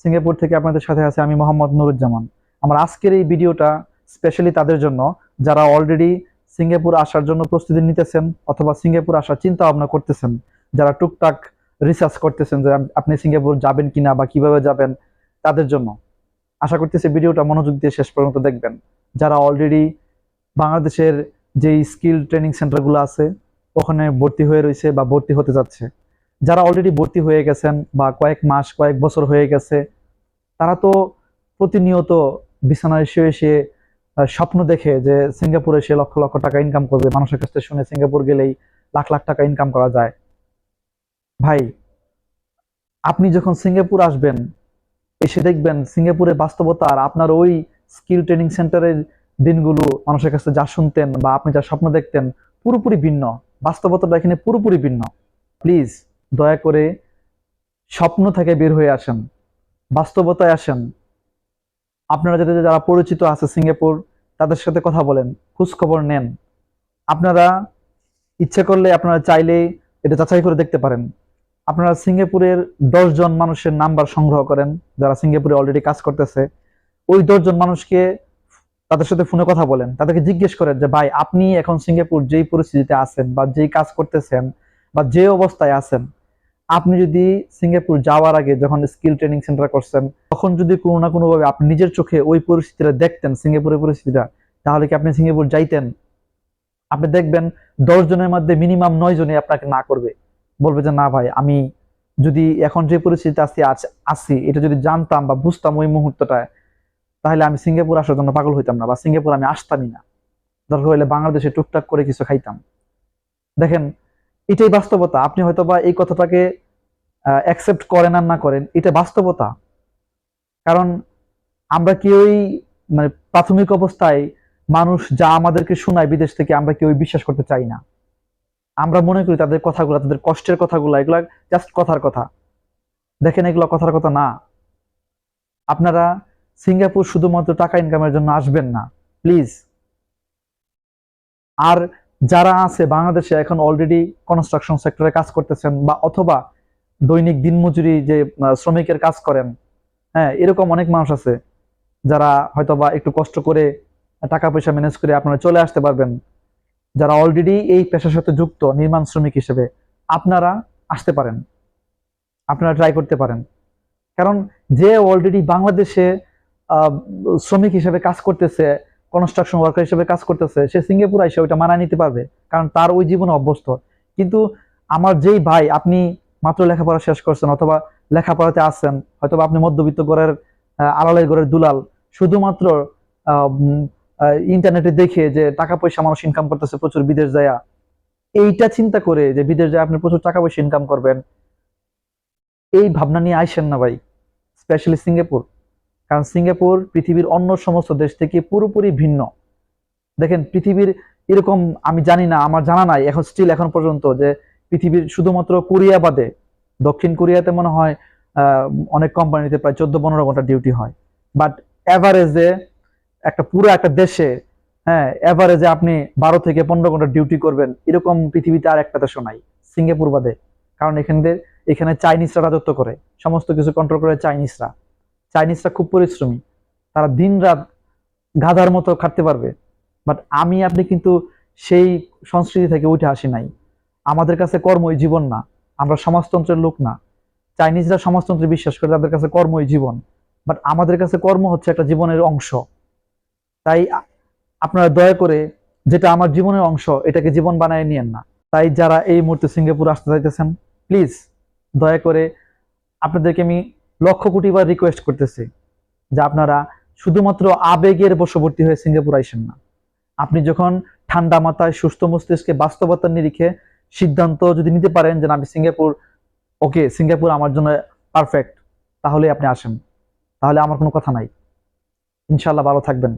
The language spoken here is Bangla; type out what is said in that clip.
সিঙ্গাপুর থেকে আপনাদের সাথে আছে আমি মোহাম্মদ নুরুজ্জামান। আমার আজকের এই ভিডিওটা স্পেশালি তাদের জন্য, যারা অলরেডি সিঙ্গাপুর আসার জন্য প্রস্তুতি নিতেছেন অথবা সিঙ্গাপুর আসার চিন্তা ভাবনা করতেছেন, যারা টুকটাক রিসার্চ করতেছেন যে আপনি সিঙ্গাপুর যাবেন কিনা বা কীভাবে যাবেন, তাদের জন্য। আশা করতেছি ভিডিওটা মনোযোগ দিয়ে শেষ পর্যন্ত দেখবেন। যারা অলরেডি বাংলাদেশের যেই স্কিল ট্রেনিং সেন্টারগুলো আছে, ওখানে ভর্তি হয়ে রয়েছে বা ভর্তি হতে যাচ্ছে। যারা অলরেডি ভর্তি হয়ে গেছেন বা কয়েক মাস কয়েক বছর হয়ে গেছে তারা তো প্রতিনিয়ত বিছানায় শুয়ে আহ, স্বপ্ন দেখে যে সিঙ্গাপুরে সে লক্ষ লক্ষ টাকা ইনকাম করবে। মানুষের কাছ থেকে শুনে সিঙ্গাপুর গেলেই লাখ লাখ টাকা ইনকাম করা যায়। ভাই আপনি যখন সিঙ্গাপুর আসবেন এসে দেখবেন সিঙ্গাপুরের বাস্তবতা আর আপনার ওই স্কিল ট্রেনিং সেন্টারের দিনগুলো মানুষের কাছে যা শুনতেন বা আপনি যা স্বপ্ন দেখতেন পুরোপুরি ভিন্ন। বাস্তবতাটা এখানে পুরোপুরি ভিন্ন। প্লিজ দয়া করে স্বপ্ন থেকে বের হয়ে আসেন, বাস্তবতায় আসেন। আপনারা যাদের যারা পরিচিত আছে সিঙ্গাপুর, তাদের সাথে কথা বলেন, খোঁজখবর নেন। আপনারা ইচ্ছে করলে আপনারা চাইলেই এটা যাচাই করে দেখতে পারেন। আপনারা সিঙ্গাপুরের দশ জন মানুষের নাম্বার সংগ্রহ করেন, যারা সিঙ্গাপুরে অলরেডি কাজ করতেছে। ওই দশজন মানুষকে তাদের সাথে ফোনে কথা বলেন, তাদেরকে জিজ্ঞেস করেন যে, ভাই, আপনি এখন সিঙ্গাপুর যেই পরিস্থিতিতে আছেন বা যেই কাজ করতেছেন বা যে অবস্থায় আছেন আপনি যদি সিঙ্গাপুর যাওয়ার আগে যখন স্কিল ট্রেনিং সেন্টার করছেন, তখন যদি কোনো না কোনোভাবে আপনি নিজের চোখে ওই পরিস্থিতিটা দেখতেন, সিঙ্গাপুরের পরিস্থিতিটা, তাহলে কি আপনি সিঙ্গাপুর যাইতেন? আপনি দেখবেন দশ জনের মধ্যে মিনিমাম নয় জনে আপনাকে না করবে। বলবে যে, না ভাই, আমি যদি এখন যে পরিস্থিতিতে আছি আছ- এটা যদি জানতাম বা বুঝতাম ওই মুহূর্তটায় তাহলে আমি সিঙ্গাপুর আসার জন্য পাগল হইতাম না বা সিঙ্গাপুর আমি আসতামই না। দরকার হলে বাংলাদেশে টুকটাক করে কিছু খাইতাম। দেখেন এটাই বাস্তবতা। আপনি হয়তো বা এই কথাটাকে অ্যাকসেপ্ট করেন আর না করেন, এটা বাস্তবতা। কারণ আমরা কেউই মানে প্রাথমিক অবস্থায় মানুষ যা আমাদেরকে শোনায় বিদেশ থেকে, আমরা কেউই বিশ্বাস করতে চাই না। আমরা মনে করি তাদের কথাগুলো, তাদের কষ্টের কথাগুলো, এগুলা জাস্ট কথার কথা। দেখেন এগুলো কথার কথা না। আপনারা সিঙ্গাপুর শুধুমাত্র টাকা ইনকামের জন্য আসবেন না প্লিজ আর যারা আছে বাংলাদেশে এখন অলরেডি কনস্ট্রাকশন সেক্টরে কাজ করতেছেন বা অথবা দৈনিক দিনমজুরি যে শ্রমিকের কাজ করেন হ্যাঁ এরকম অনেক মানুষ আছে যারা হয়তোবা একটু কষ্ট করে টাকা পয়সা ম্যানেজ করে আপনারা চলে আসতে পারবেন। যারা অলরেডি এই পেশার সাথে যুক্ত, নির্মাণ শ্রমিক হিসেবে, আপনারা আসতে পারেন। আপনারা ট্রাই করতে পারেন। কারণ যে অলরেডি বাংলাদেশে শ্রমিক হিসেবে কাজ করতেছে কনস্ট্রাকশন ওয়ার্কার হিসেবে কাজ করতেছে সে সিঙ্গাপুর এসে ওইটা মানায় নিতে পারবে কারণ তার ওই জীবনে অভ্যস্ত। কিন্তু আমার যেই ভাই আপনি মাত্র লেখাপড়া শেষ করছেন অথবা লেখাপড়াতে আসছেন হয়তোবা আপনি মধ্যবিত্ত আহ, আড়ালের ঘরের দুলাল শুধুমাত্র ইন্টারনেটে দেখে যে টাকা পয়সা মানুষ ইনকাম করতেছে প্রচুর বিদেশ যায়া এইটা চিন্তা করে যে বিদেশ যায় আপনি প্রচুর টাকা পয়সা ইনকাম করবেন এই ভাবনা নিয়ে আইসেন না ভাই স্পেশালি সিঙ্গাপুর। কারণ সিঙ্গাপুর পৃথিবীর অন্য সমস্ত দেশ থেকে পুরোপুরি ভিন্ন। দেখেন, পৃথিবীর এরকম আমি জানি না, আমার জানা নাই, এখন স্টিল এখন পর্যন্ত যে পৃথিবীর শুধুমাত্র কোরিয়া বাদে, দক্ষিণ কোরিয়াতে মনে হয় অনেক কোম্পানিতে প্রায় চোদ্দ পনেরো ঘণ্টা ডিউটি হয়। বাট এভারেজে একটা পুরো একটা দেশে হ্যাঁ এভারেজে আপনি বারো থেকে পনেরো ঘণ্টা ডিউটি করবেন, এরকম পৃথিবীতে আর একটা দেশও নাই, সিঙ্গাপুর বাদে। কারণ এখানে এখানে চাইনিজরা রাজত্ব করে, সমস্ত কিছু কন্ট্রোল করে চাইনিজরা চাইনিজরা খুব পরিশ্রমী। তারা দিন রাত গাধার মতো খাটতে পারবে। বাট আমি, আপনি কিন্তু সেই সংস্কৃতি থেকে উঠে আসি নাই। আমাদের কাছে কর্মই জীবন না। আমরা সমাজতন্ত্রের লোক না। চাইনিজরা সমাজতন্ত্রে বিশ্বাস করে তাদের কাছে কর্মই জীবন। বাট আমাদের কাছে কর্ম হচ্ছে একটা জীবনের অংশ। তাই আপনারা দয়া করে যেটা আমার জীবনের অংশ, এটাকে জীবন বানায় নিয়েন না। তাই যারা এই মুহূর্তে সিঙ্গাপুর আসতে চাইতেছেন প্লিজ দয়া করে আপনাদেরকে আমি লক্ষ কোটি বার রিকোয়েস্ট করতেছি যে আপনারা শুধুমাত্র আবেগের বশবর্তী হয়ে সিঙ্গাপুর আইসেন না। আপনি যখন ঠান্ডা মাথায়, সুস্থ মস্তিষ্কে বাস্তবতার নিরিখে সিদ্ধান্ত যদি নিতে পারেন যে আমি সিঙ্গাপুর, ওকে, সিঙ্গাপুর আমার জন্য পারফেক্ট তাহলে আপনি আসেন। তাহলে আমার কোনো কথা নাই। ইনশাল্লাহ ভালো থাকবেন।